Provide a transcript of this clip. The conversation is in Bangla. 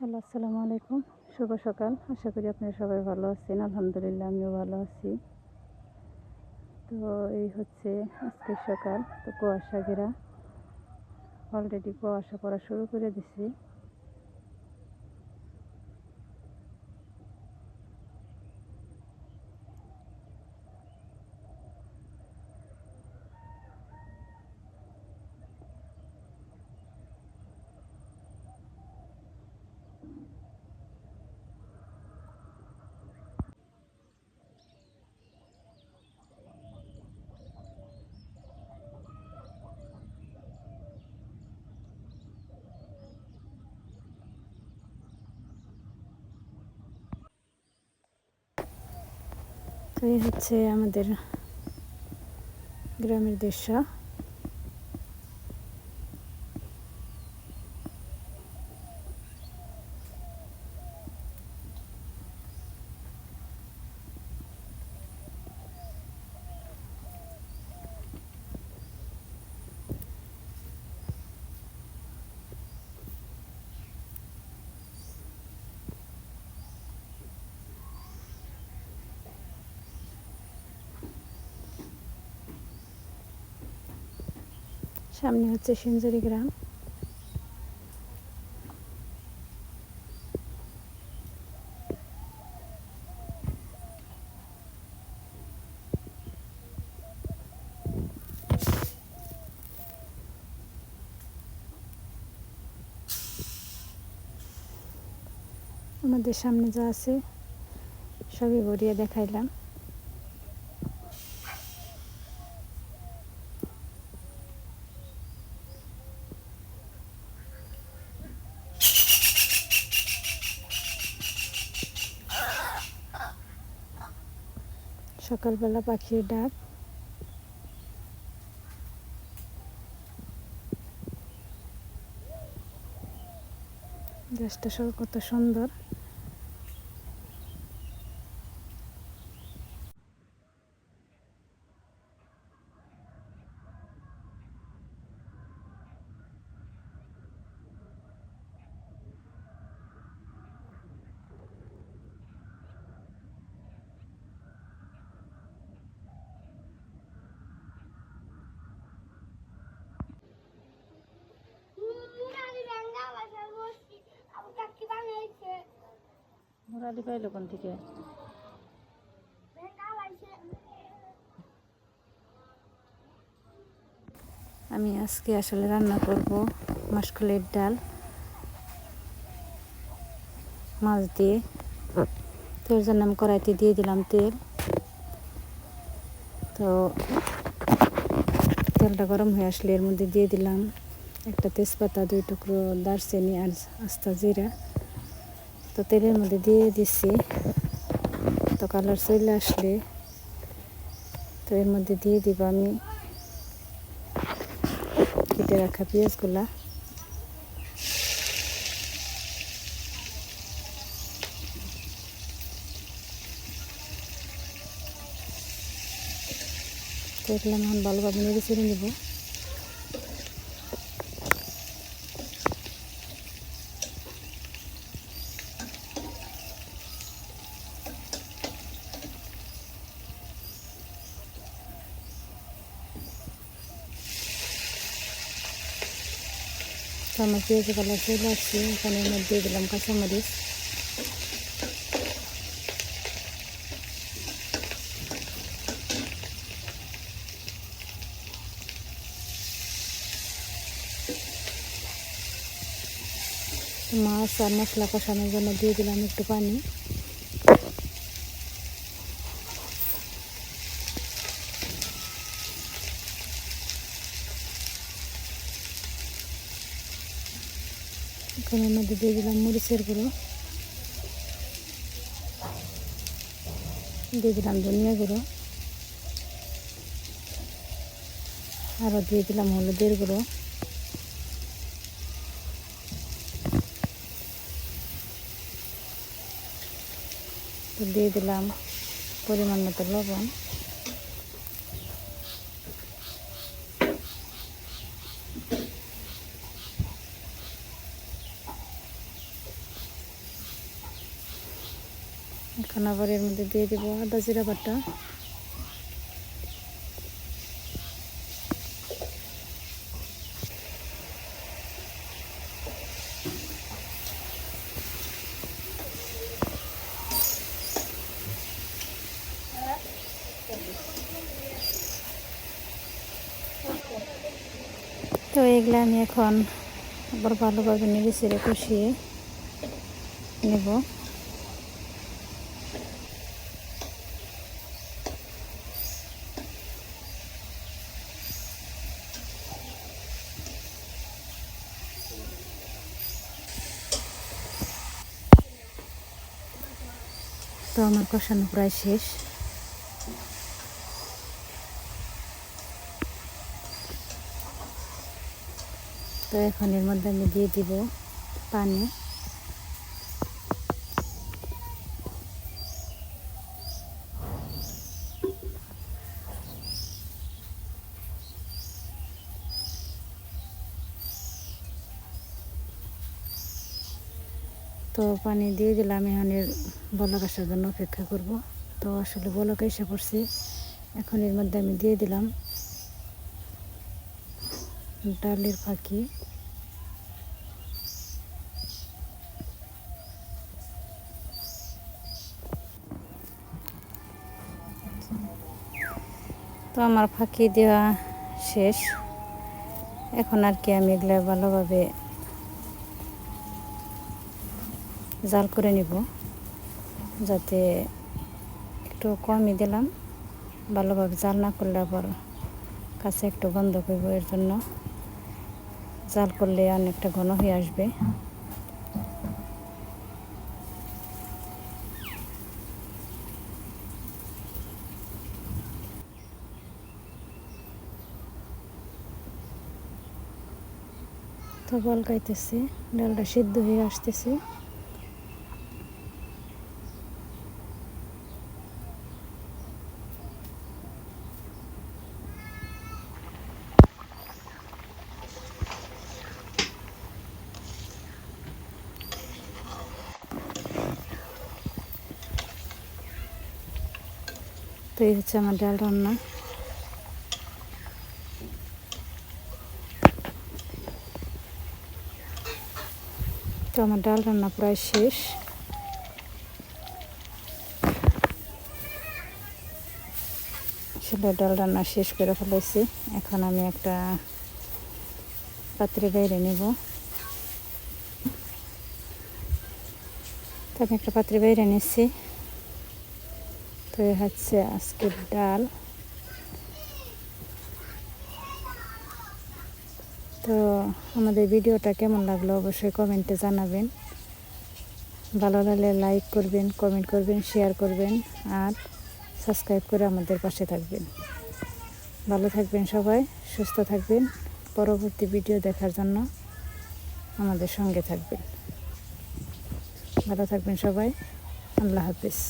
হ্যালো, আসসালামু আলাইকুম। শুভ সকাল। আশা করি আপনারা সবাই ভালো আছেন। আলহামদুলিল্লাহ, আমিও ভালো আছি। তো এই হচ্ছে আজকের সকাল। তো কুয়াশা ঘেরা। অলরেডি কুয়াশা পড়া শুরু করে দিছি। তো এই হচ্ছে আমাদের গ্রামের দৃশ্য। সামনে হচ্ছে সিঞ্জুরি গ্রাম। আমাদের সামনে যা আছে সবই ভরিয়ে দেখাইলাম। সকালবেলা পাখির ডাক। গাছটা সব কত সুন্দর। মুরালি পাইলো কোন থেকে? আমি আজকে আসলে রান্না করব মাসকলের ডাল, মাছ দিয়ে। তো এর জন্য আমি কড়াইতে দিয়ে দিলাম তেল। তো তেলটা গরম হয়ে আসলে এর মধ্যে দিয়ে দিলাম একটা তেজপাতা, দুই টুকরো দারচিনি আর আস্তা জিরা। তো তেলের মধ্যে দিয়ে দিচ্ছি তো কালার চলে আসলে, তো এর মধ্যে দিয়ে দিব আমি কেটে রাখা পেঁয়াজগুলা। তো এগুলো এখন ভালোভাবে নেড়ে ছেড়ে নেব। তো আমার পেঁয়াজ কালার চলে আসছে এর মধ্যে দিলাম কাঁচামরিচ। মাছ আর মশলা কষানোর জন্য দিয়ে দিলাম একটু পানি। এখানের মধ্যে দিয়ে দিলাম মরিচের গুঁড়ো। দিয়ে দিলাম ধনিয়া গুঁড়ো। আরও দিয়ে দিলাম হলুদের গুঁড়ো। দিয়ে দিলাম পরিমাণ মতো লবণ। এখন আবার এর মধ্যে দিয়ে দিব আদা জিরা বাটা। তো এগুলো আমি এখন আবার ভালোভাবে নেড়ে চেড়ে কষিয়ে নেব। তো আমার কষানো প্রায় শেষ। তো এখন এর মধ্যে আমি দিয়ে দিব পানি। তো পানি দিয়ে দিলাম, এখন এর বলক আসার জন্য অপেক্ষা করব। তো আসলে বলক এসে পড়ছে, এখন এর মধ্যে আমি দিয়ে দিলাম ডালের ফাঁকি। তো আমার ফাঁকি দেওয়া শেষ। এখন আর কি আমি এগুলো ভালোভাবে জাল করে নিব, যাতে একটু কমই দিলাম। ভালোভাবে জাল না করলে আবার কাছে একটু গন্ধ করব এর জন্য জাল করলে অনেকটা ঘন হয়ে আসবে। তো বল গাইতেছে ডালটা সিদ্ধ হয়ে আসতেছে। তো এই হচ্ছে আমার ডাল রান্না। তো আমার ডাল রান্না প্রায় শেষ। আসলে ডাল রান্না শেষ করে ফেলেছি। এখন আমি একটা পাত্রে বাইরে নেব। তো আমি একটা পাত্রে বাইরে নিচ্ছি তো হচ্ছে আজকের ডাল। তো আমাদের ভিডিওটা কেমন লাগল অবশ্যই কমেন্টে জানাবেন। ভালো লাগলে লাইক করবেন, কমেন্ট করবেন, শেয়ার করবেন আর সাবস্ক্রাইব করে আমাদের পাশে থাকবেন। ভালো থাকবেন সবাই, সুস্থ থাকবেন। পরবর্তী ভিডিও দেখার জন্য আমাদের সঙ্গে থাকবেন। ভালো থাকবেন সবাই, আল্লাহ হাফিজ।